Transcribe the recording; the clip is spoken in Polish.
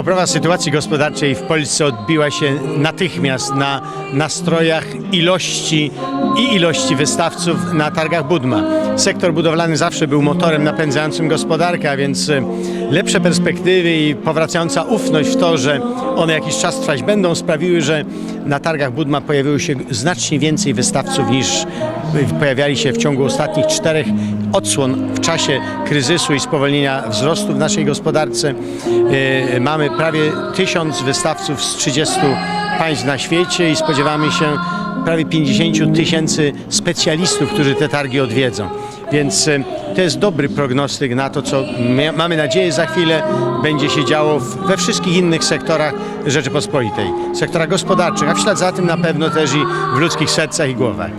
Poprawa sytuacji gospodarczej w Polsce odbiła się natychmiast na nastrojach ilości i ilości wystawców na targach Budma. Sektor budowlany zawsze był motorem napędzającym gospodarkę, a więc e, lepsze perspektywy i powracająca ufność w to, że one jakiś czas trwać będą, sprawiły, że na targach Budma pojawiło się znacznie więcej wystawców niż pojawiali się w ciągu ostatnich czterech odsłon w czasie kryzysu i spowolnienia wzrostu w naszej gospodarce. E, Mamy prawie tysiąc wystawców z 30 państw na świecie i spodziewamy się prawie 50 tysięcy specjalistów, którzy te targi odwiedzą. Więc e, to jest dobry prognostyk na to, co my, mamy nadzieję za chwilę będzie się działo we wszystkich innych sektorach Rzeczypospolitej. Sektorach gospodarczych, a w ślad za tym na pewno też i w ludzkich sercach i głowach.